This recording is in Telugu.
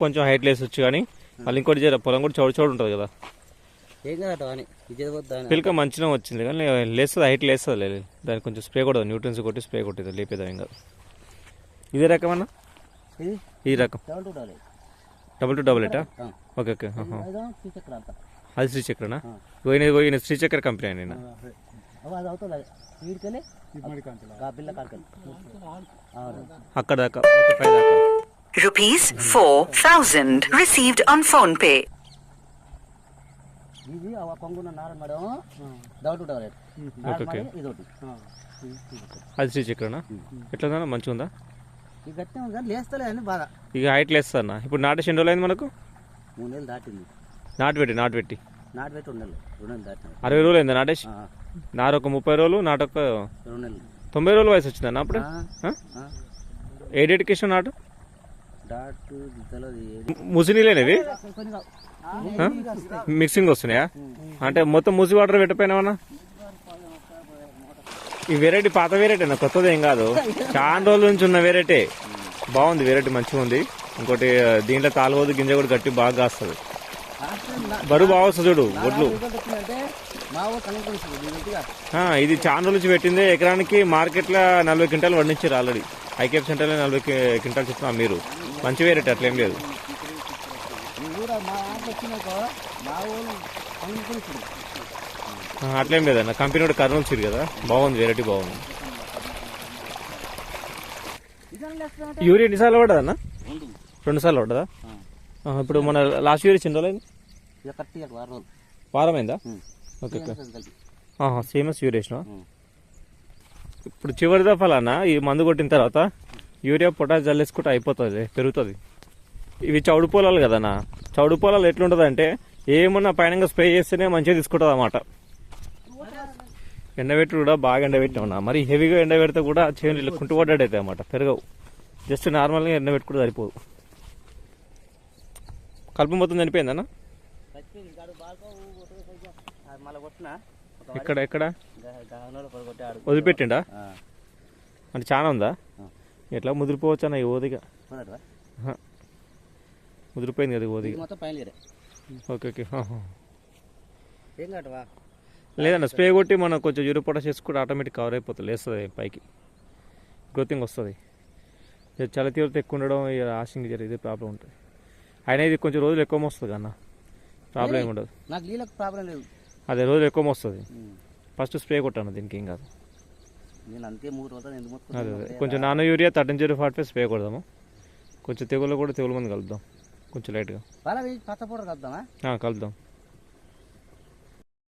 కొంచెం హైట్ లేసొచ్చు కానీ మళ్ళీ ఇంకోటి జర పొలం కూడా చౌడు చౌడు ఉంటుంది కదా. పిలక మంచిగా వచ్చింది కానీ లేస్తుంది హైట్ లేస్తుంది లేదు దానికి కొంచెం స్ప్రే కొడదు న్యూట్రన్స్ కొట్టి స్ప్రే కొట్టేది లేపేదా ఇంకా. ఇదే రకం అన్న? ఈ రకం. Double two double double two double ఎటా ఆ. ఓకే ఓకే అది శ్రీచక్రనా. పోయిన పోయిన శ్రీచక్ర కంపెనీ అవును. అక్కడ దాకా ఓకే, పై దాకా. Rupees 4000 received on phone pay. ఇది ఆ కొంగున్న నార మేడం. Okay, okay. ఇది ఒకటి అది శ్రీచక్రనా? ఎట్లా ఉందన్న మంచిగా ఉందా? ఇది గట్టి ఉంది బాధ. ఇక హైట్ లేస్తుంది అన్న ఇప్పుడు నాటేసి ఎన్ని రోజులు అయింది మనకు? మూడు నెలలు దాటింది. నాటు పెట్టి నాటు పెట్టి. నాటు పెట్టి రెండు నెలలు రెండు నెలలు దాటింది అరవై రోజులు అయింది నాటేసి ఆ, నారు ఒక ముప్పై రోజులు నాటొక రెండు నెలలు. తొంభై రోజుల వయసు వచ్చిందన్న అప్పుడు. ఏ డేట్కి ఇష్టం నాటు? ముసినీలేనివి. మిక్సింగ్ వస్తున్నాయా? అంటే మొత్తం మూసి వాటర్ పెట్టపోయినావన్నా? ఈ వెరైటీ పాత వెరైటీ అన్న కొత్తది ఏం కాదు. చాలా రోజుల నుంచి ఉన్న వెరైటీ. బాగుంది వెరైటీ మంచిగా ఉంది. ఇంకోటి దీంట్లో తాలుబోదు గింజ కూడా గట్టి బాగా కాస్తుంది. బరువు బాగా వస్తుంది చూడు వడ్లు. ఇది చాలా రోజుల నుంచి పెట్టింది. ఎకరానికి మార్కెట్లో నలభై క్వింటాలు పండించారు ఆల్రెడీ. ఐకేఎఫ్ సెంటర్లో నలభై క్వింటాలు చెప్తున్నా మీరు. మంచి వెరైటీ అట్లేం లేదు. అట్లేం లేదన్న. కంపెనీ కూడా కర్నూలు సిరి కదా. బాగుంది వెరైటీ బాగుంది. యూరియా ఎన్నిసార్లు పడ్డదన్న రెండు సార్లు పడ్డదా ఇప్పుడు మన లాస్ట్ యూరియా చిన్న రోజులు. ఇక ఓకే సేమస్? ఉం. ఇప్పుడు చివరి దఫాలన్న ఈ మందు కొట్టిన తర్వాత యూరియా పొటాష్ జల్లేసుకుంటే అయిపోతుంది పెరుగుతుంది. ఇవి చౌడు పొలాలు కదన్నా చౌడు పొలాలు ఎట్లుంటుంది అంటే ఏమన్నా పైన స్ప్రే చేస్తేనే మంచిగా తీసుకుంటుంది అన్నమాట. ఎండబెట్టి కూడా బాగా ఎండబెట్టినా మరి హెవీగా ఎండబెడితే కూడా చేనులు ఇట్లా కుంటుపడ్డాడు అయితే అన్నమాట పెరగవు. జస్ట్ నార్మల్గా ఎండబెట్టుకుంటే సరిపోదు. కలుపు మొత్తం చనిపోయిందన్న ఎక్కడ ఎక్కడ? వదిలిపెట్టిండా? అంటే చాలా ఉందా. ఎట్లా ముదిరిపోవచ్చు అన్న ఈ ఓదిగా? ముదిరిపోయింది కదా ఓదిగా? Okay okay. లేదన్న స్ప్రే కొట్టి మనం కొంచెం యూరో పొటాష్ చేసుకుంటే ఆటోమేటిక్ కవర్ అయిపోతుంది లేస్తుంది పైకి. గ్రోతింగ్ వస్తుంది. చల తీవ్రత ఎక్కువ ఉండడం ఆశింగ్ జరిగి ఇదే ప్రాబ్లం ఉంటుంది. అయినా ఇది కొంచెం రోజులు ఎక్కువ వస్తుంది అన్న? ప్రాబ్లం ఏమి ఉండదు. నాకు నీళ్ళకి ప్రాబ్లం లేదు. అదే రోజులు ఎక్కువ వస్తుంది. ఫస్ట్ స్ప్రే కొట్టాను దీనికి ఏం కాదు. నేను అంతే మూడు రోజులు ఎందుకు అదే? అదే. కొంచెం nano urea thirteen zero forty five spray కొడదాము. కొంచెం తెగులు కూడా తెగులు మంది కలుద్దాం. కొంచెం లైట్గా. పచ్చ పౌడర్ కలుద్దామా? కలుద్దాం.